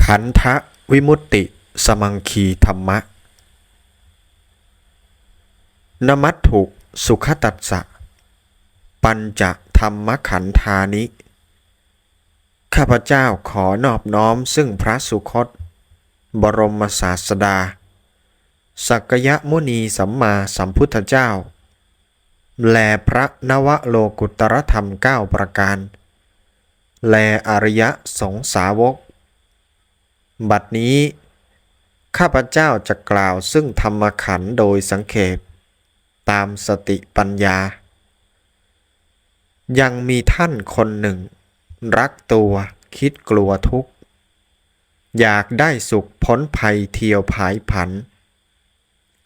ขันธวิมุตติสมังคีธรรมะ นมัตถุสุขตัสสะ ปัญจธรรมขันธานิ ข้าพเจ้าขอนอบน้อมซึ่งพระสุคต บรมศาสดา สักยะมุนีสัมมาสัมพุทธเจ้า แลพระนวโลกุตรธรรมเก้าประการ แลอริยสงสาวก บัดนี้ ข้าพเจ้าจะกล่าวซึ่งธรรมขันโดยสังเขปตามสติปัญญา ยังมีท่านคนหนึ่ง รักตัวคิดกลัวทุกข์ อยากได้สุขพ้นภัยเที่ยวผายผัน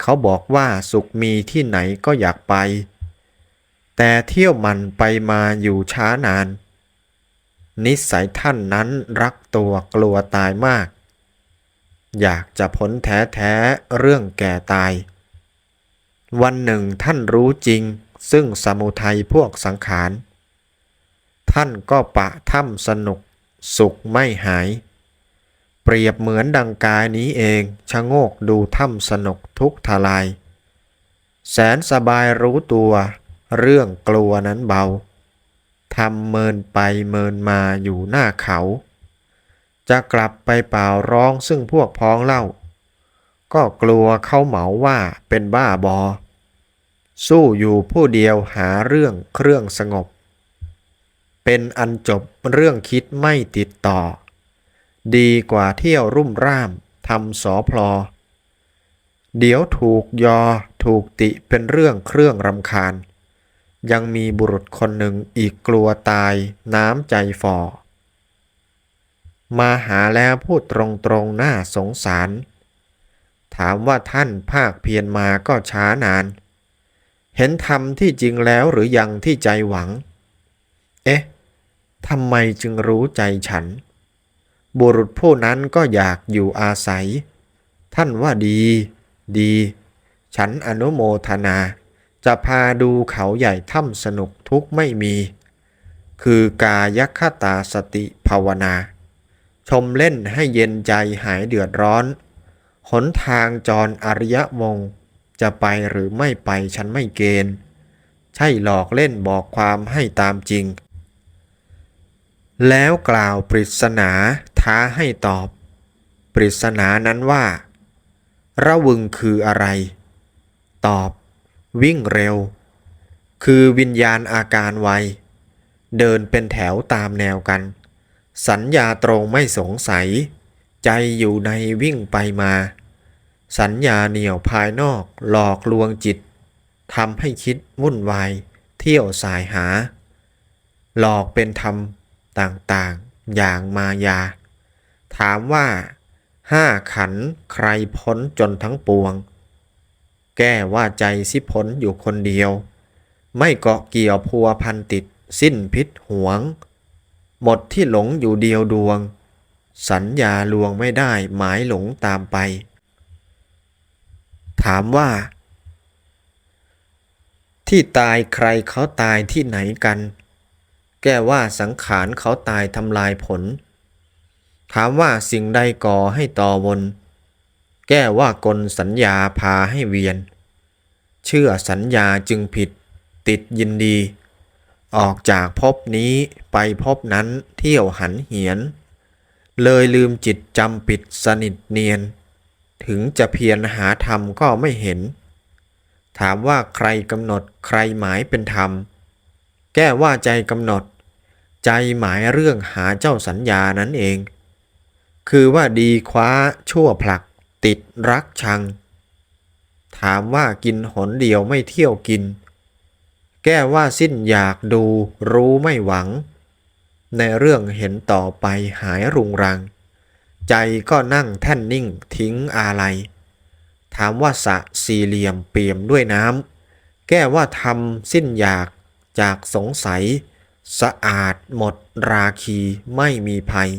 เขาบอกว่าสุขมีที่ไหนก็อยากไป แต่เที่ยวมันไปมาอยู่ช้านานนิสัยท่านนั้นรักตัวกลัวตายมาก อยากจะพ้นแท้แท้เรื่องแก่ตาย วันหนึ่งท่านรู้จริง ซึ่งสมุทัยพวกสังขาร ท่านก็ปะถ้ำสนุก สุขไม่หาย เปรียบเหมือนดังกายนี้เองชะโงกดูถ้ำสนุกทุกทลาย แสนสบายรู้ตัว เรื่องกลัวนั้นเบาทำเมินไปเมินมาอยู่หน้าเขา จะกลับไปเปล่าร้องซึ่งพวกพ้องเล่า ก็กลัวเขาเหมาว่าเป็นบ้าบอ สู้อยู่ผู้เดียวหาเรื่องเครื่องสงบ เป็นอันจบเรื่องคิดไม่ติดต่อ ดีกว่าเที่ยวรุ่มร่ามทำสอพลอ เดี๋ยวถูกยอถูกติเป็นเรื่องเครื่องรำคาญ ยังมีบุรุษคนหนึ่งอีกกลัวตายน้ำใจฝ่อ มาหาแล้วพูดตรงๆหน้าสงสาร ถามว่าท่านภาคเพียรมาก็ช้านาน เห็นธรรมที่จริงแล้วหรือยังที่ใจหวัง เอ๊ะทำไมจึงรู้ใจฉัน บุรุษผู้นั้นก็อยากอยู่อาศัย ท่านว่าดี ดี ฉันอนุโมทนา จะพาดูเขาใหญ่ถ้ำสนุกทุกไม่มี คือกายคตาสติภาวนา ชมเล่นให้เย็นใจหายเดือดร้อน หนทางจรอริยวงจะไปหรือไม่ไปฉันไม่เกณฑ์ ใช่หลอกเล่นบอกความให้ตามจริง แล้วกล่าวปริศนาท้าให้ตอบ ปริศนานั้นว่า ระวึงคืออะไร ตอบ วิ่งเร็ว คือวิญญาณอาการไว เดินเป็นแถวตามแนวกัน สัญญาตรงไม่สงสัย ใจอยู่ในวิ่งไปมา สัญญาเหนี่ยวภายนอกหลอกลวงจิตทำให้คิดวุ่นวาย เที่ยวสายหา หลอกเป็นธรรมต่างๆ อย่างมายา ถามว่าห้าขันใครพ้นจนทั้งปวง แก้ว่าใจสิพ้นอยู่คนเดียว ไม่เกาะเกี่ยวพัวพันติดสิ้นพิษหวง หมดที่หลงอยู่เดียวดวง สัญญาลวงไม่ได้หมายหลงตามไป ถามว่า ที่ตายใครเขาตายที่ไหนกัน แก้ว่าสังขารเขาตายทำลายผล ถามว่าสิ่งใดก่อให้ต่อวน แก้ว่ากลสัญญาพาให้เวียน เชื่อสัญญาจึงผิด ติดยินดี ออกจากภพนี้ไปภพนั้นเที่ยวหันเหียน เลยลืมจิตจำปิดสนิทเนียน ถึงจะเพียรหาธรรมก็ไม่เห็น ถามว่าใครกำหนดใครหมายเป็นธรรม แก้ว่าใจกำหนด ใจหมายเรื่องหาเจ้าสัญญานั้นเอง คือว่าดีคว้าชั่วผลัก ติดรักชัง ถามว่ากินหนเดียวไม่เที่ยวกิน แก้ว่าสิ้นอยากดูรู้ไม่หวัง ในเรื่องเห็นต่อไปหายรุงรัง ใจก็นั่งแท่นนิ่งทิ้งอาลัย ถามว่าสะสี่เหลี่ยมเปี่ยมด้วยน้ำแก้ว่าทำสิ้นอยากจากสงสัย สะอาดหมดราคีไม่มีภัย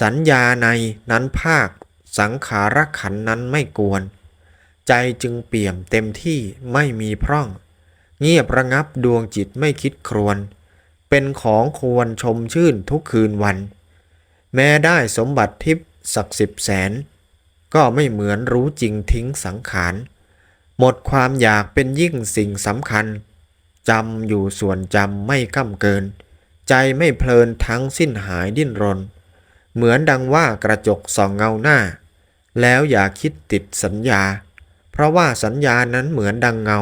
สัญญาในนั้นภาคสังขารขันนั้นไม่กวน ใจจึงเปี่ยมเต็มที่ไม่มีพร่อง เงียบระงับดวงจิตไม่คิดครวน เป็นของควรชมชื่นทุกคืนวัน แม้ได้สมบัติทิพย์สักสิบแสน ก็ไม่เหมือนรู้จริงทิ้งสังขาร หมดความอยากเป็นยิ่งสิ่งสำคัญจำอยู่ส่วนจำไม่ก้ำเกิน ใจไม่เพลินทั้งสิ้นหายดิ้นรน เหมือนดังว่ากระจกส่องเงาหน้า แล้วอย่าคิดติดสัญญา เพราะว่าสัญญานั้นเหมือนดังเงา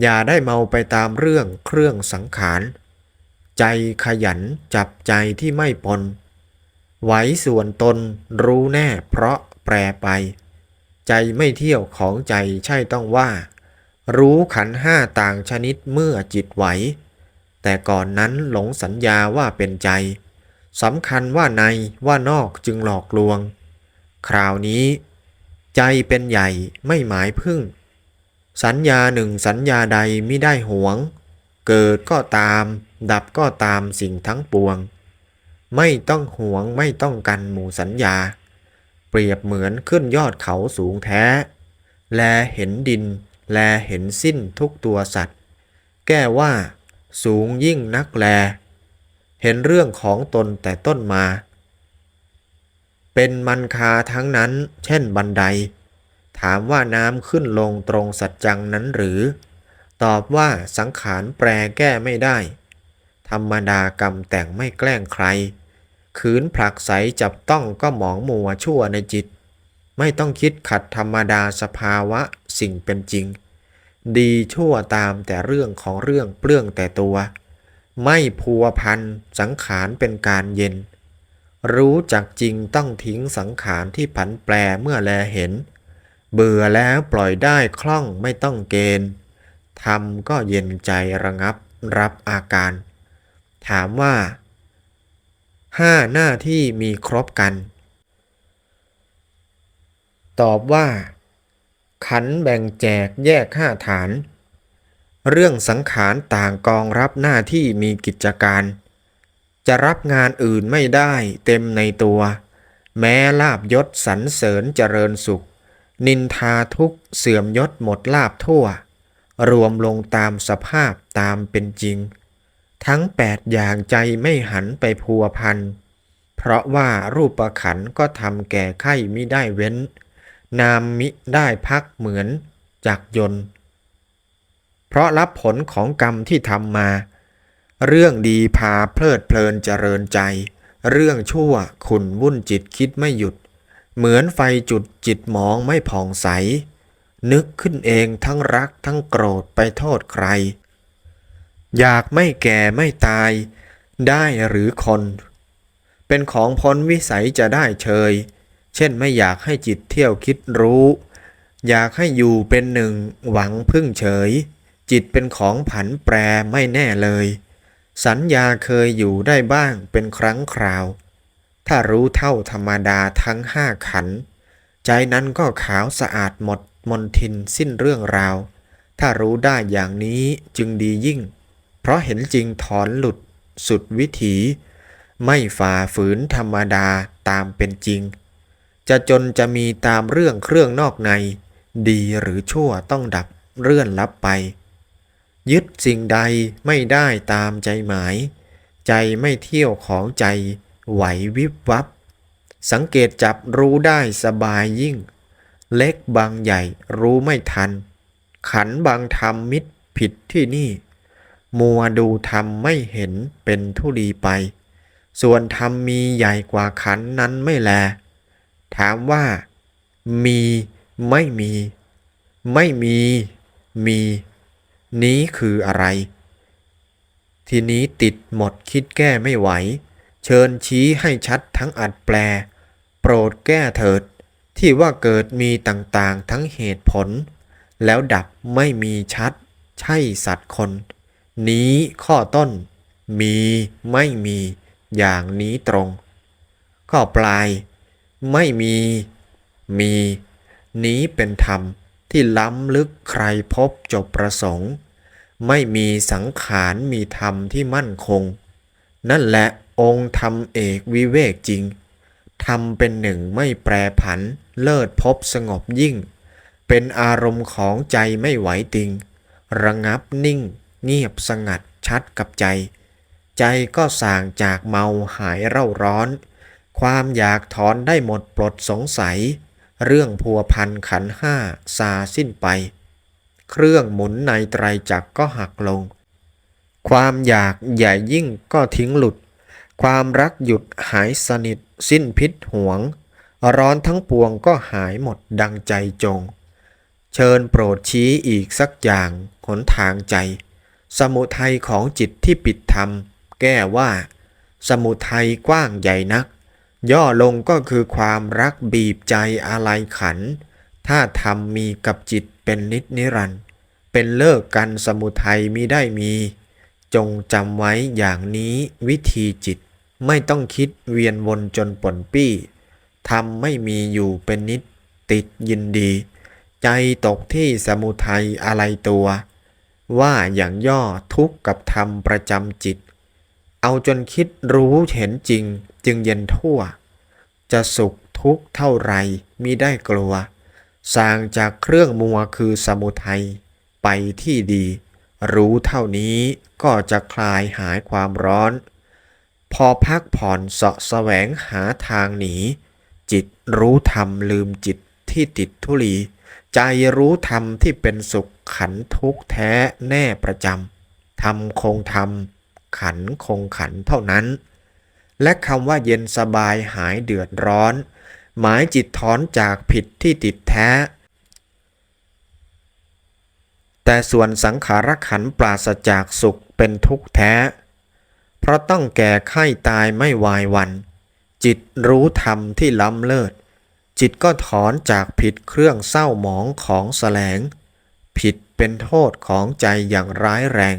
อย่าได้เมาไปตามเรื่องเครื่องสังขาร ใจขยันจับใจที่ไม่ปน ไหวส่วนตนรู้แน่เพราะแปรไป ใจไม่เที่ยวของใจใช่ต้องว่า รู้ขันห้าต่างชนิดเมื่อจิตไหว แต่ก่อนนั้นหลงสัญญาว่าเป็นใจสำคัญว่าในว่านอกจึงหลอกลวง คราวนี้ ใจเป็นใหญ่ไม่หมายพึ่ง สัญญาหนึ่งสัญญาใดไม่ได้หวง เกิดก็ตาม ดับก็ตามสิ่งทั้งปวง ไม่ต้องหวงไม่ต้องกันหมู่สัญญา เปรียบเหมือนขึ้นยอดเขาสูงแท้ แลเห็นดิน แลเห็นสิ้นทุกตัวสัตว์ แก้ว่า สูงยิ่งนักแล เห็นเรื่องของตนแต่ต้นมา เป็นมันคาทั้งนั้น เช่นบันได ถามว่าน้ำขึ้นลงตรงสัจจังนั้นหรือ ตอบว่าสังขารแปรแก้ไม่ได้ ธรรมดากรรมแต่งไม่แกล้งใคร ขืนผลักใสจับต้องก็หมองมัวชั่วในจิต ไม่ต้องคิดขัดธรรมดาสภาวะสิ่งเป็นจริง ดีชั่วตามแต่เรื่องของเรื่องเปลื้องแต่ตัว ไม่พัวพันสังขารเป็นการเย็นรู้จักจริงต้องทิ้งสังขารที่ผันแปรเมื่อแลเห็น เบื่อแล้วปล่อยได้คล่องไม่ต้องเกณฑ์ทำก็เย็นใจระงับรับอาการ ถามว่าห้าหน้าที่มีครบกัน ตอบว่า ขันแบ่งแจกแยกห้าฐาน เรื่องสังขารต่างกองรับหน้าที่มีกิจการ จะรับงานอื่นไม่ได้เต็มในตัว แม้ลาบยศสรรเสริญเจริญสุข นินทาทุกเสื่อมยศหมดลาบทั่ว รวมลงตามสภาพตามเป็นจริง ทั้งแปดอย่างใจไม่หันไปพัวพัน เพราะว่ารูปขันก็ทำแก่ไข้มิได้เว้น นามมิได้พักเหมือนจักยนต์เพราะรับผลของกรรมที่ทำมา เรื่องดีพาเพลิดเพลินเจริญใจ เรื่องชั่วขุนวุ่นจิตคิดไม่หยุด เหมือนไฟจุดจิตมองไม่ผ่องใส นึกขึ้นเองทั้งรักทั้งโกรธไปโทษใคร อยากไม่แก่ไม่ตาย ได้หรือคน เป็นของพ้นวิสัยจะได้เชย เช่นไม่อยากให้จิตเที่ยวคิดรู้ อยากให้อยู่เป็นหนึ่งหวังพึ่งเฉย จิตเป็นของผันแปรไม่แน่เลย สัญญาเคยอยู่ได้บ้างเป็นครั้งคราว ถ้ารู้เท่าธรรมดาทั้งห้าขัน ใจนั้นก็ขาวสะอาดหมดมนทินสิ้นเรื่องราว ถ้ารู้ได้อย่างนี้จึงดียิ่ง เพราะเห็นจริงถอนหลุดสุดวิถี ไม่ฝ่าฝืนธรรมดาตามเป็นจริง จะจนจะมีตามเรื่องเครื่องนอกใน ดีหรือชั่วต้องดับเรื่อนลับไป ยึดสิ่งใดไม่ได้ตามใจหมาย ใจไม่เที่ยวของใจ ไหววิบวับ สังเกตจับรู้ได้สบายยิ่ง เล็กบางใหญ่รู้ไม่ทัน ขันบางธรรมมิตรผิดที่นี่ มัวดูธรรมไม่เห็นเป็นทุลีไป ส่วนธรรมมีใหญ่กว่าขันนั้นไม่แล ถามว่า มีไม่มี ไม่มี มี นี้คืออะไร ทีนี้ติดหมดคิดแก้ไม่ไหว เชิญชี้ให้ชัดทั้งอัดแปล โปรดแก้เถิด ที่ว่าเกิดมีต่างๆทั้งเหตุผล แล้วดับไม่มีชัด ใช่สัตว์คน นี้ข้อต้น มีไม่มีอย่างนี้ตรง ข้อปลาย ไม่มี มี นี้เป็นธรรมที่ล้ำลึกใครพบจบประสงค์ ไม่มีสังขารมีธรรมที่มั่นคง นั่นแหละ องค์ธรรมเอกวิเวกจริงธรรมเป็นหนึ่งไม่แปรผัน เลิศพบสงบยิ่ง เป็นอารมณ์ของใจไม่ไหวติง ระงับนิ่ง เงียบสงัดชัดกับใจ ใจก็สางจากเมาหายเร่าร้อน ความอยากถอนได้หมดปลดสงสัย เรื่องพัวพันขันห้าซาสิ้นไป เครื่องหมุนในไตรจักรก็หักลง ความอยากใหญ่ยิ่งก็ทิ้งหลุด ความรักหยุดหายสนิท สิ้นพิษหวง ร้อนทั้งปวงก็หายหมดดังใจจง เชิญโปรดชี้อีกสักอย่างหนทางใจ สมุทัยของจิตที่ปิดธรรม แก้ว่า สมุทัยกว้างใหญ่นัก ย่อลงก็คือความรักบีบใจอะไรขัน ถ้าธรรมมีกับจิตเป็นนิจนิรันด์เป็นเลิกกันสมุทัยมิได้มี จงจำไว้อย่างนี้วิธีจิต ไม่ต้องคิดเวียนวนจนป่นปี้ธรรมไม่มีอยู่เป็นนิจติดยินดี ใจตกที่สมุทัยอะไรตัว ว่าอย่างย่อทุกข์กับธรรมประจำจิต เอาจนคิดรู้เห็นจริงจึงเย็นทั่ว จะสุขทุกข์เท่าไรมิได้กลัวสร้างจากเครื่องมัวคือสมุทัยไปที่ดี รู้เท่านี้ก็จะคลายหายความร้อน พอพักผ่อนเสาะแสวงหาทางหนี จิตรู้ธรรมลืมจิตที่ติดทุลี ใจรู้ธรรมที่เป็นสุขขันทุกแท้แน่ประจำธรรมคงธรรม ขันคงขันเท่านั้น และคำว่าเย็นสบายหายเดือดร้อน หมายจิตถอนจากผิดที่ติดแท้ แต่ส่วนสังขารขันปราศจากสุขเป็นทุกข์แท้ ราะต้องแก่ไข้ตายไม่วายวัน จิตรู้ธรรมที่ล้ำเลิศ จิตก็ถอนจากผิดเครื่องเศร้าหมองของแสลง ผิดเป็นโทษของใจอย่างร้ายแรง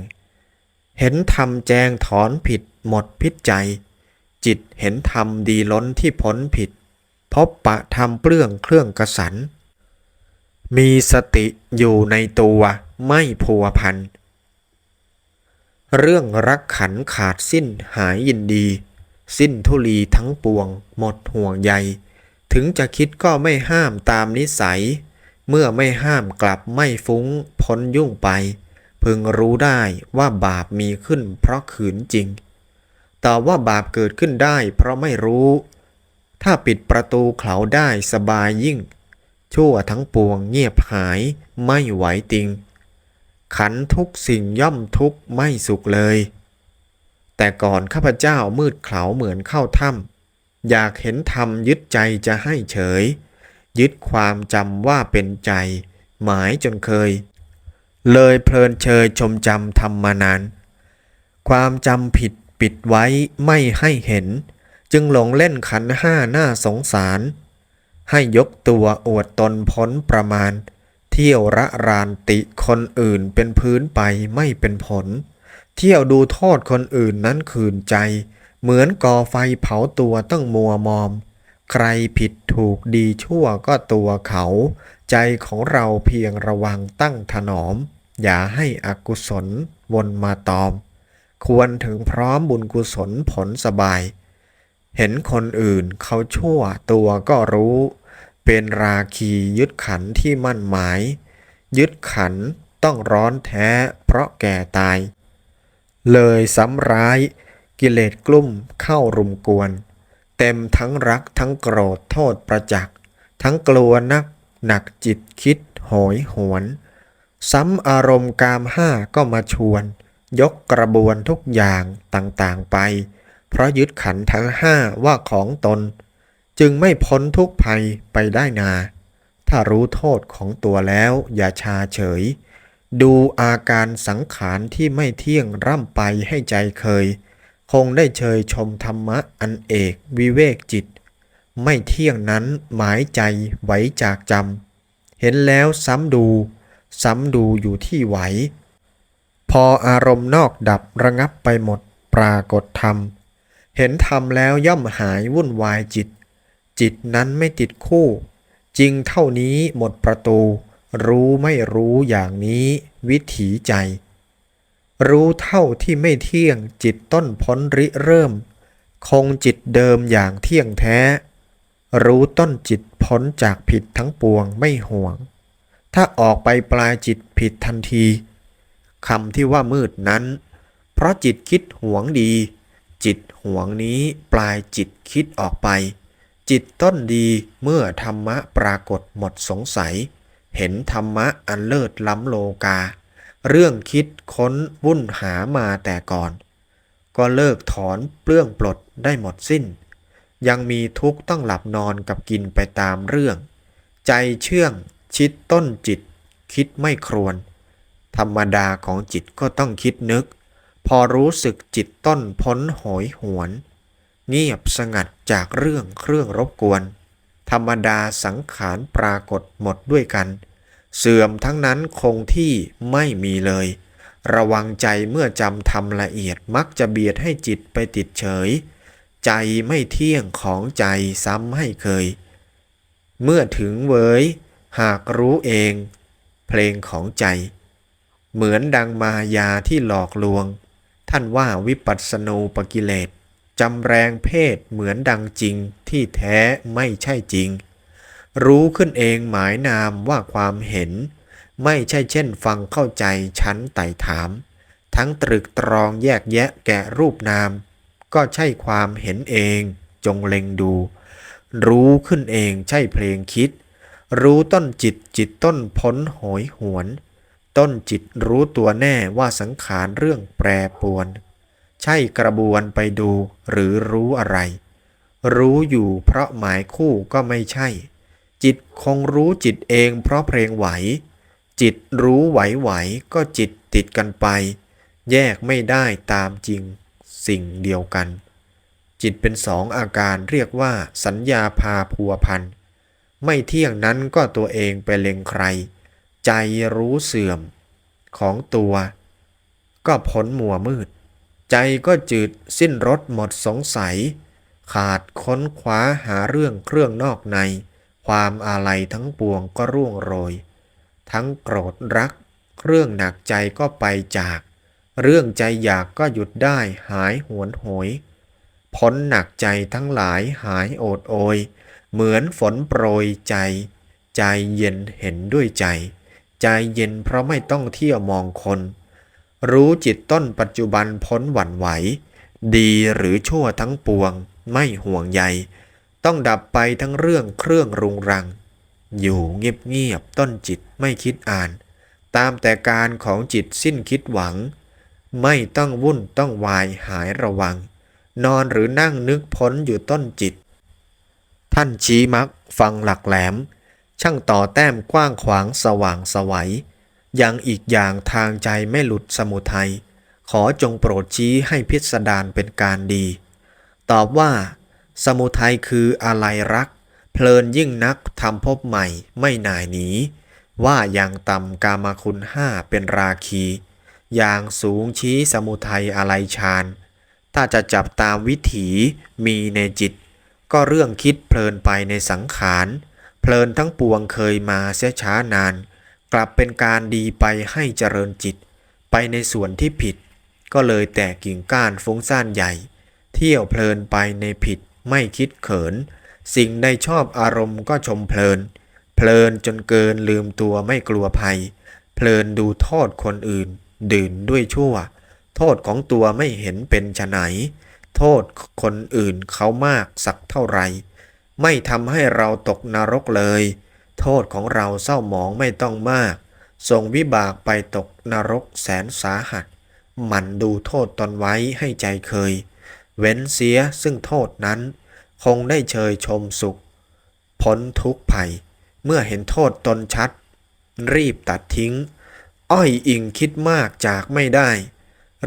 เห็นธรรมแจงถอนผิดหมดพิษใจ จิตเห็นธรรมดีล้นที่พ้นผิด พบปะธรรมเปลื้องเครื่องกระสัน มีสติอยู่ในตัวไม่พัวพัน เรื่องรักขันขาดสิ้นหายยินดี สิ้นทุลีทั้งปวง หมดห่วงใย ถึงจะคิดก็ไม่ห้ามตามนิสัย เมื่อไม่ห้ามกลับไม่ฟุ้งพ้นยุ่งไป พึงรู้ได้ว่าบาปมีขึ้นเพราะขืนจริง แต่ว่าบาปเกิดขึ้นได้เพราะไม่รู้ ถ้าปิดประตูเขาได้สบายยิ่ง ชั่วทั้งปวงเงียบหายไม่ไหวติง ขันทุกสิ่งย่อมทุกไม่สุขเลย แต่ก่อนข้าพเจ้ามืดเขาเหมือนเข้าถ้ำอยากเห็นธรรมยึดใจจะให้เฉย ยึดความจำว่าเป็นใจ หมายจนเคย เลยเพลินเชยชมจำธรรมมานาน ความจำผิดปิดไว้ไม่ให้เห็น จึงหลงเล่นขันห้าหน้าสงสาร ให้ยกตัวอวดตนพ้นประมาณ เที่ยวระรานติคนอื่นเป็นพื้นไปไม่เป็นผล เที่ยวดูโทษคนอื่นนั้นคืนใจ เหมือนก่อไฟเผาตัวต้องมัวมอม ใครผิดถูกดีชั่วก็ตัวเขา ใจของเราเพียงระวังตั้งถนอม อย่าให้อกุศลวนมาตอม ควรถึงพร้อมบุญกุศลผลสบาย เห็นคนอื่นเขาชั่วตัวก็รู้ เป็นราคียึดขันที่มั่นหมาย ยึดขันต้องร้อนแท้เพราะแก่ตาย เลยซ้ำร้ายกิเลสกลุ่มเข้ารุมกวน เต็มทั้งรักทั้งโกรธโทษประจักษ์ทั้งกลัวนักหนักจิตคิดโหยหวน ซ้ำอารมณ์กามห้าก็มาชวน ยกกระบวนทุกอย่างต่างๆไป เพราะยึดขันทั้งห้าว่าของตน จึงไม่พ้นทุกภัยไปได้นา ถ้ารู้โทษของตัวแล้วอย่าชาเฉย ดูอาการสังขารที่ไม่เที่ยงร่ำไปให้ใจเคย คงได้เชยชมธรรมะอันเอกวิเวกจิต ไม่เที่ยงนั้นหมายใจไว้จากจำเห็นแล้วซ้ำดู ซ้ำดูอยู่ที่ไหว พออารมณ์นอกดับระงับไปหมดปรากฏธรรม เห็นธรรมแล้วย่อมหายวุ่นวายจิต จิตนั้นไม่ติดคู่ จริงเท่านี้หมดประตู รู้ไม่รู้อย่างนี้วิถีใจ รู้เท่าที่ไม่เที่ยงจิตต้นพ้นริเริ่ม คงจิตเดิมอย่างเที่ยงแท้ รู้ต้นจิตพ้นจากผิดทั้งปวงไม่ห่วง ถ้าออกไปปลายจิตผิดทันทีคำที่ว่ามืดนั้น เพราะจิตคิดหวงดี จิตหหวงนี้ปลายจิตคิดออกไป จิตต้นดีเมื่อธรรมะปรากฏหมดสงสัย เห็นธรรมะอันเลิศล้ำโลกา เรื่องคิดค้นวุ่นหามาแต่ก่อน ก็เลิกถอนเปลื้องปลดได้หมดสิ้น ยังมีทุกข์ต้องหลับนอนกับกินไปตามเรื่อง ใจเชื่องชิดต้นจิต คิดไม่ครวน ธรรมดาของจิตก็ต้องคิดนึก พอรู้สึกจิตต้นพ้นโหยหวน เงียบสงัดจากเรื่องเครื่องรบกวน ธรรมดาสังขารปรากฏหมดด้วยกัน เสื่อมทั้งนั้นคงที่ไม่มีเลย ระวังใจเมื่อจำทำละเอียดมักจะเบียดให้จิตไปติดเฉย ใจไม่เที่ยงของใจซ้ำให้เคย เมื่อถึงเวยหากรู้เอง เพลงของใจ เหมือนดังมายาที่หลอกลวง ท่านว่าวิปัสสนูปกิเลส จำแรงเพศเหมือนดังจริงที่แท้ไม่ใช่จริง รู้ขึ้นเองหมายนามว่าความเห็น ไม่ใช่เช่นฟังเข้าใจชั้นไต่ถาม ทั้งตรึกตรองแยกแยะแกะรูปนาม ก็ใช่ความเห็นเองจงเล็งดู รู้ขึ้นเองใช่เพลงคิด รู้ต้นจิตจิตต้นพ้นโหยหวน ต้นจิตรู้ตัวแน่ว่าสังขารเรื่องแปรปวน ใช่กระบวนไปดูหรือรู้อะไร รู้อยู่เพราะหมายคู่ก็ไม่ใช่ จิตคงรู้จิตเองเพราะเพลงไหว จิตรู้ไหวๆก็จิตติดกันไป แยกไม่ได้ตามจริงสิ่งเดียวกัน จิตเป็นสองอาการเรียกว่าสัญญาพาพัวพัน ไม่เที่ยงนั้นก็ตัวเองไปเล็งใคร ใจรู้เสื่อมของตัว ก็พ้นมัวมืด ใจก็จืดสิ้นรสหมดสงสัย ขาดค้นคว้าหาเรื่องเครื่องนอกใน ความอาลัยทั้งปวงก็ร่วงโรย ทั้งโกรธรัก เรื่องหนักใจก็ไปจาก เรื่องใจอยากก็หยุดได้หายหวนโหยพ้นหนักใจทั้งหลายหายโอดโอย เหมือนฝนโปรยใจ ใจเย็นเห็นด้วยใจ ใจเย็นเพราะไม่ต้องเที่ยวมองคน รู้จิตต้นปัจจุบันพ้นหวั่นไหว ดีหรือชั่วทั้งปวง ไม่ห่วงใย ต้องดับไปทั้งเรื่องเครื่องรุงรัง อยู่เงียบๆต้นจิตไม่คิดอ่าน ตามแต่การของจิตสิ้นคิดหวัง ไม่ต้องวุ่นต้องวายหายระวัง นอนหรือนั่งนึกพ้นอยู่ต้นจิต ท่านชี้มักฟังหลักแหลม ช่างต่อแต้มกว้างขวางสว่างสวัย ยังอีกอย่างทางใจไม่หลุดสมุทัย ขอจงโปรดชี้ให้พิสดารเป็นการดี ตอบว่า สมุทัยคืออะไรรัก เพลินยิ่งนักทำพบใหม่ไม่หน่ายหนี ว่าอย่างต่ำกามคุณห้าเป็นราคี อย่างสูงชี้สมุทัยอะไรฌานถ้าจะจับตามวิถีมีในจิต ก็เรื่องคิดเพลินไปในสังขาร เพลินทั้งปวงเคยมาเสียช้านาน กลับเป็นการดีไปให้เจริญจิต ไปในส่วนที่ผิด ก็เลยแตกกิ่งก้านฟุ้งซ่านใหญ่ เที่ยวเพลินไปในผิดไม่คิดเขิน สิ่งใดชอบอารมณ์ก็ชมเพลิน เพลินจนเกินลืมตัวไม่กลัวภัย เพลินดูโทษคนอื่น ดื่นด้วยชั่ว โทษของตัวไม่เห็นเป็นไฉนโทษคนอื่นเขามากสักเท่าไหรไม่ทำให้เราตกนรกเลย โทษของเราเศร้าหมองไม่ต้องมาก ส่งวิบากไปตกนรกแสนสาหัส หมันดูโทษตนไว้ให้ใจเคย เว้นเสียซึ่งโทษนั้น คงได้เชยชมสุข พ้นทุกข์ภัย เมื่อเห็นโทษตนชัด รีบตัดทิ้ง อ้อยอิงคิดมากจากไม่ได้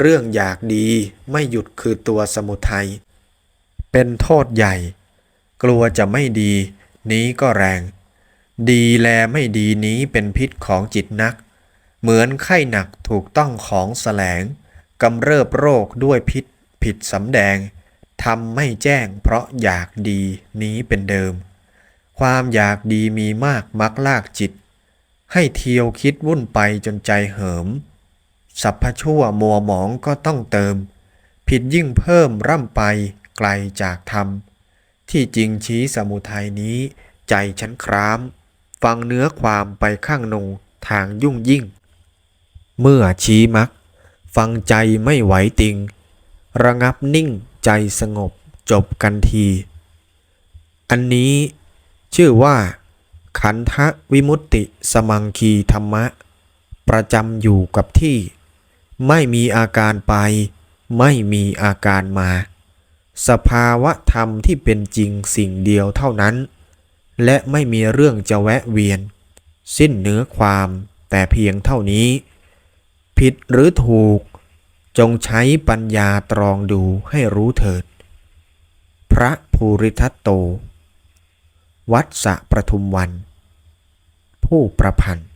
เรื่องอยากดีไม่หยุดคือตัวสมุทัยเป็นโทษใหญ่ กลัวจะไม่ดี นี้ก็แรง ดีแลไม่ดีนี้เป็นพิษของจิตนัก เหมือนไข้หนักถูกต้องของแสลงกำเริบโรคด้วยพิษผิดสำแดงทำไม่แจ้งเพราะอยากดีนี้เป็นเดิม ความอยากดีมีมากมักลากจิต ให้เที่ยวคิดวุ่นไปจนใจเหิม สัพพชั่วมัวหมองก็ต้องเติม ผิดยิ่งเพิ่มร่ำไปไกลจากธรรม ที่จริงชี้สมุทัยนี้ใจฉันคราม ฟังเนื้อความไปข้างนงทางยุ่งยิ่ง เมื่อชี้มัก ฟังใจไม่ไหวติง ระงับนิ่งใจสงบจบกันที อันนี้ชื่อว่า ขันธวิมุตติสมังคีธรรมะ ประจำอยู่กับที่ ไม่มีอาการไป ไม่มีอาการมา สภาวะธรรมที่เป็นจริงสิ่งเดียวเท่านั้น และไม่มีเรื่องจะแวะเวียน สิ้นเนื้อความแต่เพียงเท่านี้ ผิดหรือถูก จงใช้ปัญญาตรองดูให้รู้เถิด พระภูริทัตโต วัดสะประทุมวัน ผู้ประพันธ์